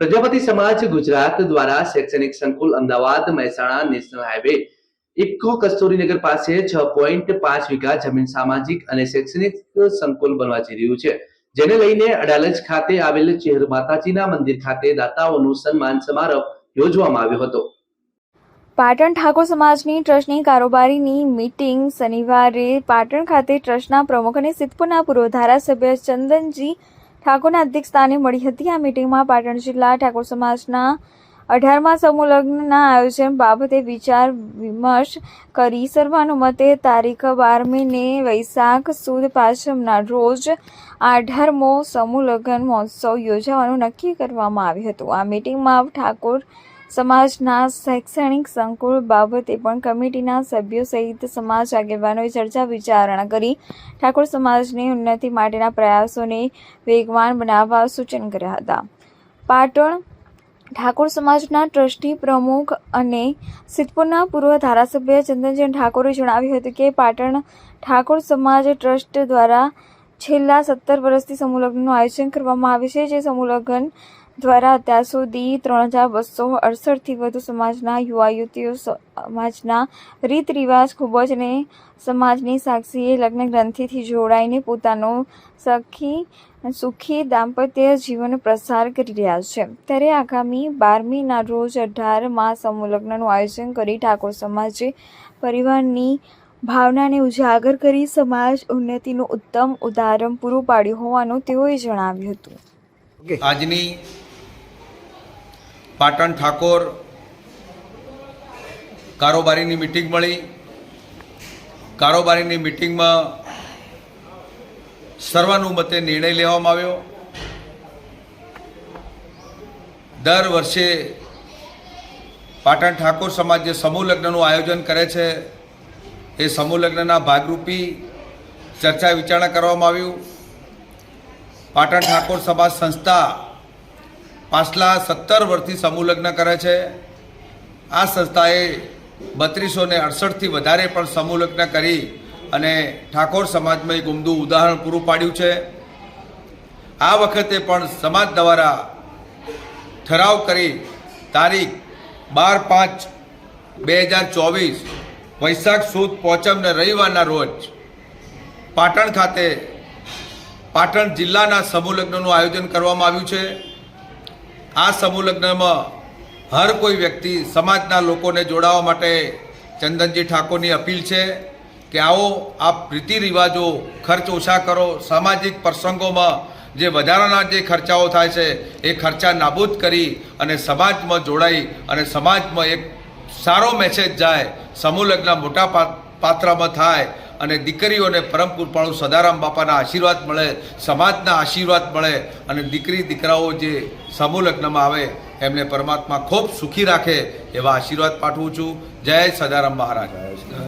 પ્રજાપતિ સમાજ ગુજરાત દ્વારા શૈક્ષણિક સંકુલ અમદાવાદ, મહેસાણા નેશનલ હાઈવે ઇકો કસ્તુરીનગર પાસે છ પોઈન્ટ પાંચ વીઘા જમીન સામાજિક અને શૈક્ષણિક સંકુલ બનવા જઈ રહ્યું છે. જેને લઈને અડાલજ ખાતે આવેલ ચેહર માતાજીના મંદિર ખાતે દાતાઓનું સન્માન સમારોહ યોજવામાં આવ્યો હતો. પાટણ ઠાકોર સમાજની ટ્રસ્ટની કારોબારીની મીટિંગ શનિવારે પાટણ ખાતે ટ્રસ્ટના પ્રમુખ અને સિદ્ધપુરના પૂર્વ ધારાસભ્ય ચંદનજી ઠાકોરના અધ્યક્ષસ્થાને મળી હતી. આ મીટિંગમાં પાટણ જિલ્લા ઠાકોર સમાજના અઢારમા સમૂહ લગ્નના આયોજન બાબતે વિચાર વિમર્શ કરી. સર્વાનુમતે તારીખ બારમીને વૈશાખ સુદ પાછમના રોજ અઢારમો સમૂહ મહોત્સવ યોજવાનું નક્કી કરવામાં આવ્યું હતું. આ મીટિંગમાં ઠાકોર સમાજના શૈક્ષણિક સંકુલ બાબતે પણ કમિટીના સભ્યો સહિત સમાજ આગેવાનોએ ચર્ચા વિચારણા કરી. ઠાકોર સમાજની ઉન્નતિ માટેના પ્રયાસોને વેગવાન બનાવવા સૂચન કર્યા હતા. પાટણ ઠાકોર સમાજના ટ્રસ્ટી પ્રમુખ અને સિદ્ધપુરના પૂર્વ ધારાસભ્ય ચંદનજી ઠાકોરે જણાવ્યું હતું કે પાટણ ઠાકોર સમાજ ટ્રસ્ટ દ્વારા છેલ્લા સત્તર વર્ષથી સમૂહલગ્નનું આયોજન કરવામાં આવે છે. જે સમૂહ લગ્ન દ્વારા અત્યાર સુધી ત્રણ હજાર બસો અડસઠથી વધુ સમાજના યુવા યુવતીઓ સમાજના રીત રિવાજ ખૂબ જ ને સમાજની સાક્ષીએ લગ્ન ગ્રંથિથી જોડાઈને પોતાનું સખી સુખી દાંપત્ય જીવન પ્રસાર કરી રહ્યા છે. ત્યારે આગામી બારમીના રોજ અઢારમાં સમૂહ લગ્નનું આયોજન કરી ઠાકોર સમાજે પરિવારની ભાવનાને ઉજાગર કરી સમાજ ઉન્નતિનું ઉત્તમ ઉદાહરણ પૂરું પાડ્યું હોવાનું તેઓએ જણાવ્યું હતું. આજની પાટણ ઠાકોર કારોબારીની મિટિંગ મળી. કારોબારીની મિટિંગમાં સર્વાનુમતે નિર્ણય લેવામાં આવ્યો. દર વર્ષે પાટણ ઠાકોર સમાજ જે સમૂહ લગ્નનું આયોજન કરે છે, એ સમૂહ લગ્નના ભાગરૂપી ચર્ચા વિચારણા કરવામાં આવ્યું. પાટણ ઠાકોર સમાજ સંસ્થા પાછલા સત્તર વર્ષથી સમૂહલગ્ન કરે છે. આ સંસ્થાએ બત્રીસો ને અડસઠથી વધારે પણ સમૂહલગ્ન કરી અને ઠાકોર સમાજમાં એક ઉમદું ઉદાહરણ પૂરું પાડ્યું છે. આ વખતે પણ સમાજ દ્વારા ઠરાવ કરી તારીખ બાર પાંચ બે હજાર ચોવીસ વૈશાખ સુદ પોચમને રવિવારના રોજ પાટણ ખાતે પાટણ જિલ્લાના સમૂહલગ્નનું આયોજન કરવામાં આવ્યું છે. આ સમૂહ લગ્નમાં હર કોઈ વ્યક્તિ સમાજના લોકોને જોડાવા માટે ચંદનજી ઠાકોરની અપીલ છે કે આવો આ રીતિ રિવાજો, ખર્ચ ઓછા કરો, સામાજિક પ્રસંગોમાં જે વધારાના જે ખર્ચાઓ થાય છે, એ ખર્ચા નાબૂદ કરી અને સમાજમાં જોડાઈ અને સમાજમાં એક સારો મેસેજ જાય, સમૂહ લગ્ન મોટા પાત્રમાં થાય અને દીકરીઓને પરમ કૃપાળુ સદારામ બાપાના આશીર્વાદ મળે, સમાજના આશીર્વાદ મળે અને દીકરી, દીકરાઓ જે સમૂહ લગ્નમાં આવે, એમને પરમાત્મા ખૂબ સુખી રાખે એવા આશીર્વાદ પાઠવું છું. જય સદારામ મહારાજ.